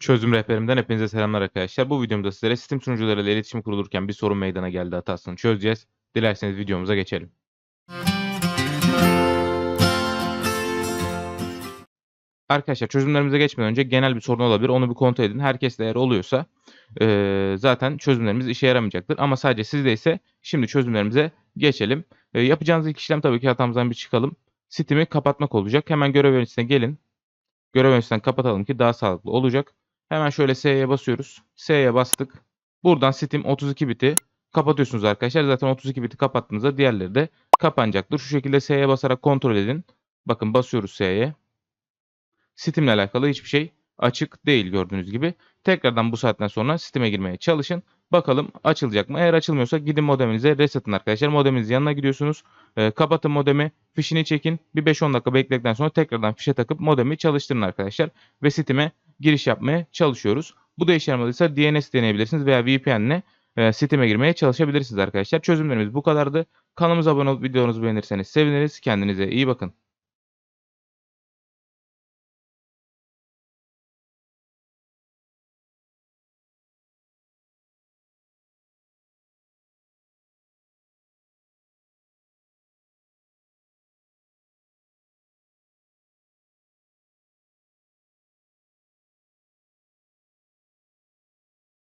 Çözüm rehberimden hepinize selamlar arkadaşlar. Bu videomda sizlere Steam sunucularıyla iletişim kurulurken bir sorun meydana geldi hatasını çözeceğiz. Dilerseniz videomuza geçelim. Arkadaşlar çözümlerimize geçmeden önce genel bir sorun olabilir. Onu bir kontrol edin. Herkes eğer oluyorsa zaten çözümlerimiz işe yaramayacaktır. Ama sadece sizde ise şimdi çözümlerimize geçelim. Eee, yapacağınız ilk işlem tabii ki hatamızdan bir çıkalım. Steam'i kapatmak olacak. Hemen görev yöneticisine gelin. Görev yöneticisinden kapatalım ki daha sağlıklı olacak. Hemen şöyle S'ye basıyoruz. S'ye bastık. Buradan Steam 32 biti kapatıyorsunuz arkadaşlar. Zaten 32 biti kapattığınızda diğerleri de kapanacaktır. Şu şekilde S'ye basarak kontrol edin. Bakın basıyoruz S'ye. Steam'le alakalı hiçbir şey açık değil gördüğünüz gibi. Tekrardan bu saatten sonra Steam'e girmeye çalışın. Bakalım açılacak mı? Eğer açılmıyorsa gidin modeminize reset'in arkadaşlar. Modeminizin yanına gidiyorsunuz. Ee, kapatın modemi. Fişini çekin. Bir 5-10 dakika bekledikten sonra tekrardan fişe takıp modemi çalıştırın arkadaşlar. Ve Steam'e giriş yapmaya çalışıyoruz. Bu da işe yaramadıysa DNS deneyebilirsiniz veya VPN'le e, Steam'e girmeye çalışabilirsiniz arkadaşlar. Çözümlerimiz bu kadardı. Kanalımıza abone olup videomuzu beğenirseniz seviniriz. Kendinize iyi bakın.